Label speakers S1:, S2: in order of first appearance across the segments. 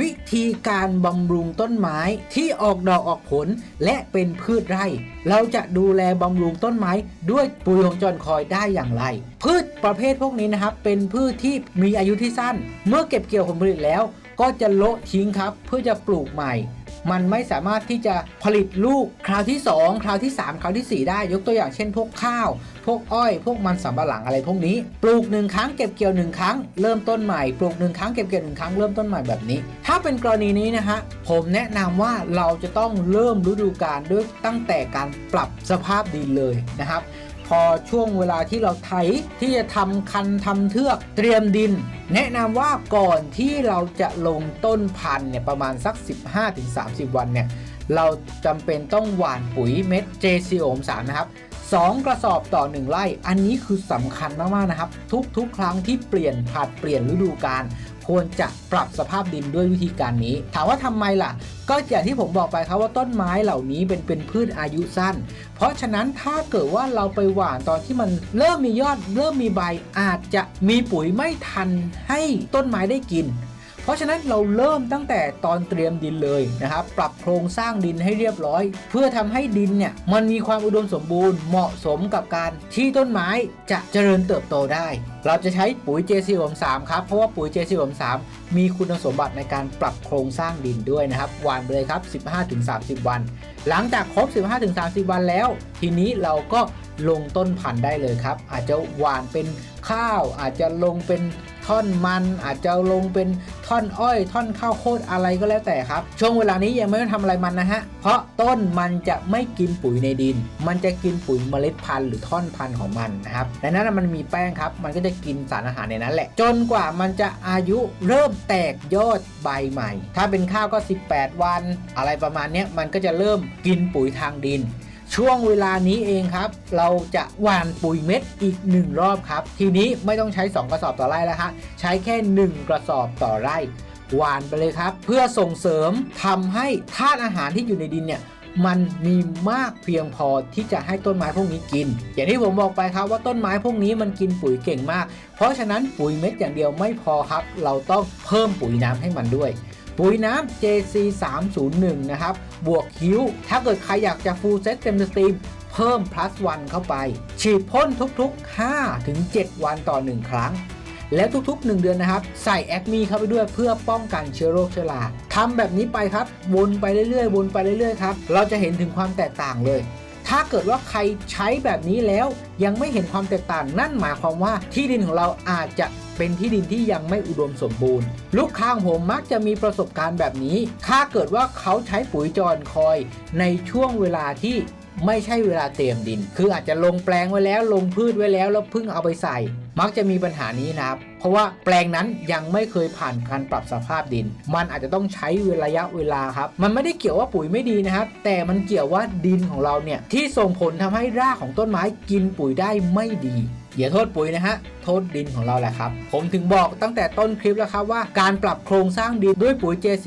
S1: วิธีการบำรุงต้นไม้ที่ออกดอกออกผลและเป็นพืชไร่ เราจะดูแลบำรุงต้นไม้ด้วยปุ๋ยของจอนคอยได้อย่างไร พืชประเภทพวกนี้นะครับ เป็นพืชที่มีอายุที่สั้น เมื่อเก็บเกี่ยวผลผลิตแล้ว ก็จะโละทิ้งครับ เพื่อจะปลูกใหม่มันไม่สามารถที่จะผลิตลูกคราวที่ 2 คราวที่ 3 คราวทีสี่4 ได้ยกตัวอย่างเช่นพวกข้าว พวกอ้อย พวกมันสำปะหลังอะไรพวกนี้ ปลูกหนึ่งครั้งเก็บเกี่ยวหนึ่งครั้ง เริ่มต้นใหม่ ปลูกหนึ่งครั้งเก็บเกี่ยวหนึ่งครั้ง เริ่มต้นใหม่แบบนี้ ถ้าเป็นกรณีนี้นะฮะ ผมแนะนำว่าเราจะต้องเริ่มฤดูกาลด้วยตั้งแต่การปรับสภาพดินเลยนะครับ พอช่วงเวลาที่เราไถที่จะทำคันทำเทือกเตรียมดิน แนะนำว่าก่อนที่เราจะลงต้นพันธุ์เนี่ยประมาณสัก 15-30 วันเนี่ยเราจำเป็นต้องหว่านปุ๋ยเม็ด JC โอม3นะครับ 2 กระสอบต่อ 1 ไร่ อันนี้คือสำคัญมากๆนะครับ ทุกๆ ครั้งที่เปลี่ยนผัดเปลี่ยนฤดูกาลควรจะปรับสภาพดินด้วยวิธีการนี้ ถามว่าทำไมล่ะ ก็อย่างที่ผมบอกไปครับว่าต้นไม้เหล่านี้เป็นเป็นพืชอายุสั้น เพราะฉะนั้นถ้าเกิดว่าเราไปหว่านตอนที่มันเริ่มมียอด เริ่มมีใบอาจจะมีปุ๋ยไม่ทันให้ต้นไม้ได้กิน เพราะฉะนั้นเราเริ่มตั้งแต่ตอนเตรียมดินเลยนะครับปรับโครงสร้างดินให้เรียบร้อย เพื่อทำให้ดินเนี่ยมันมีความอุดมสมบูรณ์เหมาะสมกับการที่ต้นไม้จะเจริญเติบโตได้ เราจะใช้ปุ๋ย JC 3ครับเพราะว่าปุ๋ย JC 3มีคุณสมบัติในการปรับโครงสร้างดินด้วยนะครับหวานไปเลยครับ 15-30 วัน หลังจากครบ 15-30 วันแล้ว ทีนี้เราก็ลงต้นพันธุ์ได้เลยครับ อาจจะหวานเป็นข้าวอาจจะลงเป็น ท่อนมันอาจจะลงเป็นท่อนอ้อย ท่อนข้าวโพดอะไรก็แล้วแต่ครับ ช่วงเวลานี้ยังไม่ต้องทำอะไรมันนะฮะ เพราะต้นมันจะไม่กินปุ๋ยในดิน มันจะกินปุ๋ยเมล็ดพันธุ์หรือท่อนพันธุ์ของมันนะครับดังนั้นมันมีแป้งครับ มันก็จะกินสารอาหารในนั้นแหละ จนกว่ามันจะอายุเริ่มแตกยอดใบใหม่ ถ้าเป็นข้าวก็ 18 วัน อะไรประมาณนี้มันก็จะเริ่มกินปุ๋ยทางดิน ช่วงเวลานี้เองครับ เราจะหว่านปุ๋ยเม็ดอีก 1 รอบครับ ทีนี้ไม่ต้องใช้ 2 กระสอบต่อไร่แล้วฮะใช้แค่ 1 กระสอบต่อไร่หว่านไปเลยครับ เพื่อส่งเสริมทำให้ธาตุอาหารที่อยู่ในดินเนี่ยมันมีมากเพียงพอที่จะให้ต้นไม้พวกนี้กิน อย่างที่ผมบอกไปครับว่าต้นไม้พวกนี้มันกินปุ๋ยเก่งมาก เพราะฉะนั้นปุ๋ยเม็ดอย่างเดียวไม่พอครับ เราต้องเพิ่มปุ๋ยน้ำให้มันด้วย ปุ๋ยน้ำ JC 301นะครับ บวกคิ้ว ถ้าเกิดใครอยากจะ full set เต็มสตรีม เพิ่ม plus 1เข้าไป ฉีดพ่นทุกๆ5ถึง7วันต่อ 1 ครั้ง แล้วทุกๆ 1 เดือนนะครับ ใส่แอคมีเข้าไปด้วยเพื่อป้องกันเชื้อโรคเชื้อราทำแบบนี้ไปครับ วนไปเรื่อยๆ วนไปเรื่อยๆ ครับ เราจะเห็นถึงความแตกต่างเลย ถ้าเกิดว่าใครใช้แบบนี้แล้วยังไม่เห็นความแตกต่างนั่นหมายความว่าที่ดินของเราอาจจะเป็นที่ดินที่ยังไม่อุดมสมบูรณ์ ลูกค้าของผมมักจะมีประสบการณ์แบบนี้ ถ้าเกิดว่าเขาใช้ปุ๋ยจอนคอยในช่วงเวลาที่ ไม่ใช่เวลาเตรียมดิน คืออาจจะลงแปลงไว้แล้ว ลงพืชไว้แล้วแล้วเพิ่งเอาไปใส่ มักจะมีปัญหานี้นะครับ เพราะว่าแปลงนั้นยังไม่เคยผ่านการปรับสภาพดิน มันอาจจะต้องใช้ระยะเวลาครับ มันไม่ได้เกี่ยวว่าปุ๋ยไม่ดีนะครับ แต่มันเกี่ยวว่าดินของเราเนี่ยที่ส่งผลทำให้รากของต้นไม้กินปุ๋ยได้ไม่ดี อย่าโทษปุ๋ยนะฮะ โทษดินของเราแหละครับ ผมถึงบอกตั้งแต่ต้นคลิปแล้วครับว่าการปรับโครงสร้างดินด้วยปุ๋ย JC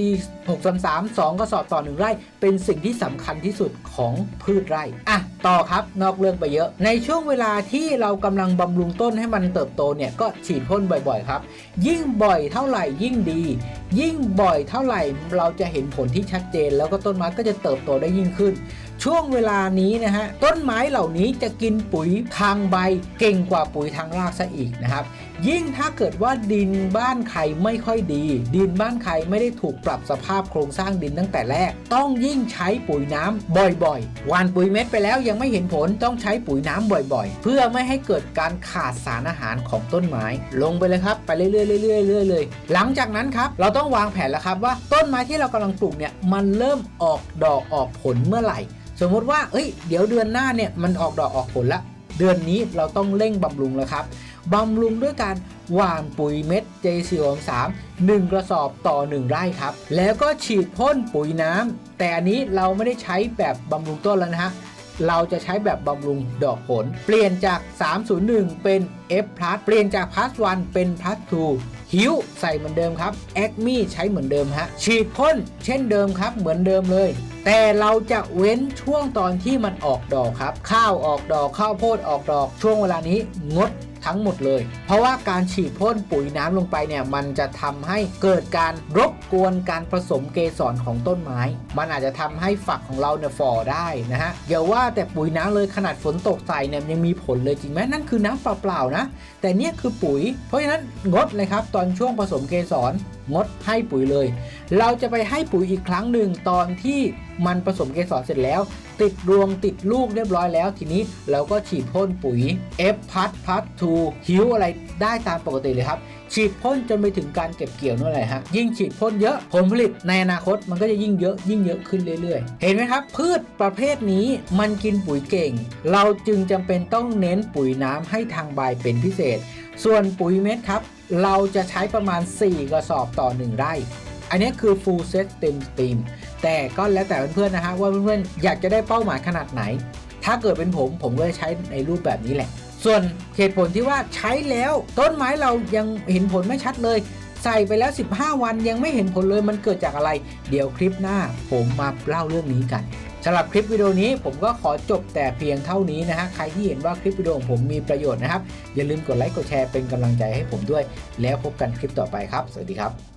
S1: 633 2กระสอบต่อ 1 ไร่ เป็นสิ่งที่สำคัญที่สุดของพืชไร่อะต่อครับ นอกเรื่องไปเยอะ ในช่วงเวลาที่เรากำลังบำรุงต้นให้มันเติบโตเนี่ย ก็ฉีดพ่นบ่อยๆ ครับ ยิ่งบ่อยเท่าไหร่ยิ่งดี ยิ่งบ่อยเท่าไหร่เราจะเห็นผลที่ชัดเจน แล้วก็ต้นไม้ก็จะเติบโตได้ยิ่งขึ้น ช่วงเวลานี้นะฮะต้นไม้เหล่านี้จะกินปุ๋ยทางใบเก่งกว่าปุ๋ยทางรากซะอีกนะครับ ยิ่งถ้าเกิดว่าดินบ้านใครไม่ค่อยดี ดินบ้านใครไม่ได้ถูกปรับสภาพโครงสร้างดินตั้งแต่แรก ต้องยิ่งใช้ปุ๋ยน้ำบ่อยๆหวานปุ๋ยเม็ดไปแล้วยังไม่เห็นผลต้องใช้ปุ๋ยน้ำบ่อยๆ เพื่อไม่ให้เกิดการขาดสารอาหารของต้นไม้ ลงไปเลยครับ ไปเรื่อยๆเรื่อยๆเรื่อยๆเลยหลังจากนั้นครับเราต้องวางแผนแล้วครับว่าต้นไม้ที่เรากำลังปลูกเนี่ยมันเริ่มออกดอกออกผลเมื่อไหร่ สมมติว่าเอ้ยเดี๋ยวเดือนหน้าเนี่ยมันออกดอกออกผลละเดือนนี้เราต้องเร่งบำรุงแล้วครับบำรุงด้วยการหว่านปุ๋ยเม็ด j 4 3 1 กระสอบต่อ 1 ไร่ครับ แล้วก็ฉีดพ่นปุ๋ยน้ำแต่อันนี้เราไม่ได้ใช้แบบบำรุงต้นแล้วนะฮะเราจะใช้แบบบำรุงดอกผล เปลี่ยนจาก 301 เป็น F+ เปลี่ยนจาก plus 1 เป็น plus 2หิวใส่เหมือนเดิมครับแอคมี่ใช้เหมือนเดิมฮะฉีดพ่นเช่นเดิมครับเหมือนเดิมเลยแต่เราจะเว้นช่วงตอนที่มันออกดอกครับ ข้าวออกดอกข้าวโพดออกดอกช่วงเวลานี้งด ทั้งหมดเลย เพราะว่าการฉีดพ่นปุ๋ยน้ำลงไปเนี่ยมันจะทำให้เกิดการรบกวนการผสมเกสรของต้นไม้ มันอาจจะทำให้ฝักของเราเนี่ยฝ่อได้นะฮะอย่าว่าแต่ปุ๋ยน้ำเลยขนาดฝนตกใส่เนี่ยยังมีผลเลยจริงไหมนั่นคือน้ำเปล่าๆนะ แต่เนี่ยคือปุ๋ย เพราะฉะนั้นงดเลยครับตอนช่วงผสมเกสรงดให้ปุ๋ยเลย เราจะไปให้ปุ๋ยอีกครั้งหนึ่งตอนที่มันผสมเกสรเสร็จแล้ว ติดรวงติดลูกเรียบร้อยแล้ว ทีนี้เราก็ฉีดพ่นปุ๋ย F พัดพัดทูฮิวอะไรได้ตามปกติเลยครับฉีดพ่นจนไปถึงการเก็บเกี่ยวนั่นแหละฮะยิ่งฉีดพ่นเยอะผลผลิตในอนาคตมันก็จะยิ่งเยอะยิ่งเยอะขึ้นเรื่อยๆ เห็นไหมครับ พืชประเภทนี้มันกินปุ๋ยเก่ง เราจึงจำเป็นต้องเน้นปุ๋ยน้ำให้ทางใบเป็นพิเศษ ส่วนปุ๋ยเม็ดครับ เราจะใช้ประมาณ 4 กระสอบต่อ 1 ไร่ อันนี้คือ full set เต็มสตรีมแต่ก็แล้วแต่เพื่อนๆนะฮะว่าเพื่อนๆอยากจะได้เป้าหมายขนาดไหน ถ้าเกิดเป็นผมผมก็จะใช้ในรูปแบบนี้แหละ ส่วนเหตุผลที่ว่าใช้แล้วต้นไม้เรายังเห็นผลไม่ชัดเลย ใส่ไปแล้ว 15 วันยังไม่เห็นผลเลยมันเกิดจากอะไร เดี๋ยวคลิปหน้าผมมาเล่าเรื่องนี้กันสำหรับคลิปวิดีโอนี้ผมก็ขอจบแต่เพียงเท่านี้นะฮะใครที่เห็นว่าคลิปวิดีโอของผมมีประโยชน์นะครับ อย่าลืมกดไลค์กดแชร์เป็นกำลังใจให้ผมด้วย แล้วพบกันคลิปต่อไปครับ สวัสดีครับ